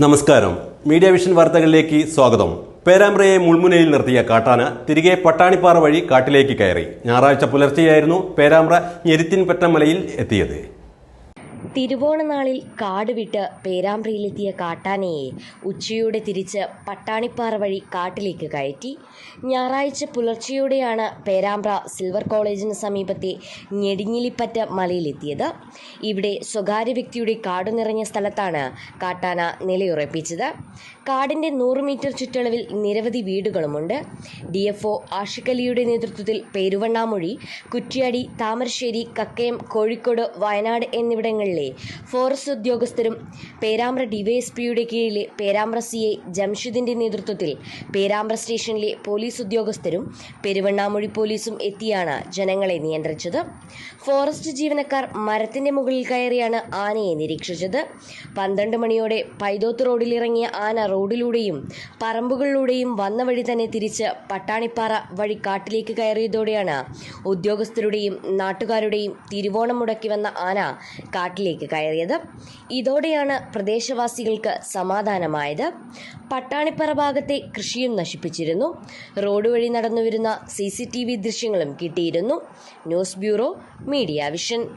നമസ്കാരം. Media vision വാർത്തകളിലേക്ക് സ്വാഗതം. പേരാമ്പ്രയെ മുൾമുനയിൽ നിർത്തിയ കാട്ടാന തിരികെ പട്ടാണിപ്പാറ വഴി കാട്ടിലേക്ക് കയറി. ഞായറാഴ്ച പുലർച്ചെയായിരുന്നു പേരാമ്പ്ര ഞെരുത്തിൻപറ്റ എത്തിയത്. തിരുവോണനാളിൽ കാട് വിട്ട് പേരാമ്പ്രയിലെത്തിയ കാട്ടാനയെ ഉച്ചയോടെ തിരിച്ച് പട്ടാണിപ്പാറ വഴി കാട്ടിലേക്ക് കയറ്റി. ഞായറാഴ്ച പുലർച്ചെയോടെയാണ് പേരാമ്പ്ര സിൽവർ കോളേജിന് സമീപത്തെ ഞെടിഞ്ഞിലിപ്പറ്റ മലയിലെത്തിയത്. ഇവിടെ സ്വകാര്യ വ്യക്തിയുടെ കാട് നിറഞ്ഞ സ്ഥലത്താണ് കാട്ടാന നിലയുറപ്പിച്ചത്. കാടിന്റെ നൂറ് മീറ്റർ ചുറ്റളവിൽ നിരവധി വീടുകളുമുണ്ട്. ഡി എഫ് ഒ ആഷിക്കലിയുടെ നേതൃത്വത്തിൽ പേരുവണ്ണാമൊഴി കുറ്റ്യാടി താമരശ്ശേരി കക്കയം കോഴിക്കോട് വയനാട് എന്നിവിടങ്ങളിലെ ഫോറസ്റ്റ് ഉദ്യോഗസ്ഥരും പേരാമ്പ്ര ഡിവൈഎസ്പിയുടെ കീഴിലെ പേരാമ്പ്ര സി ഐ ജംഷിദിന്റെ നേതൃത്വത്തിൽ പേരാമ്പ്ര സ്റ്റേഷനിലെ പോലീസ് ഉദ്യോഗസ്ഥരും പെരുവണ്ണാമൊഴി പോലീസും എത്തിയാണ് ജനങ്ങളെ നിയന്ത്രിച്ചത്. ഫോറസ്റ്റ് ജീവനക്കാർ മരത്തിന്റെ മുകളിൽ കയറിയാണ് ആനയെ നിരീക്ഷിച്ചത്. പന്ത്രണ്ട് മണിയോടെ പൈതോത്ത് റോഡിലിറങ്ങിയ ആന റോഡിലൂടെയും പറമ്പുകളിലൂടെയും വന്ന വഴി തന്നെ തിരിച്ച് പട്ടാണിപ്പാറ വഴി കാട്ടിലേക്ക് കയറിയതോടെയാണ് ഉദ്യോഗസ്ഥരുടെയും നാട്ടുകാരുടെയും തിരുവോണം മുടക്കി വന്ന ആന കാട്ടിലേക്ക് കയറിയത്. ഇതോടെയാണ് പ്രദേശവാസികൾക്ക് സമാധാനമായത്. പട്ടാണിപ്പറ ഭാഗത്തെ കൃഷിയും നശിപ്പിച്ചിരുന്നു. റോഡ് വഴി നടന്നുവരുന്ന സി സി ടി വി ദൃശ്യങ്ങളും കിട്ടിയിരുന്നു. News bureau Media Vision.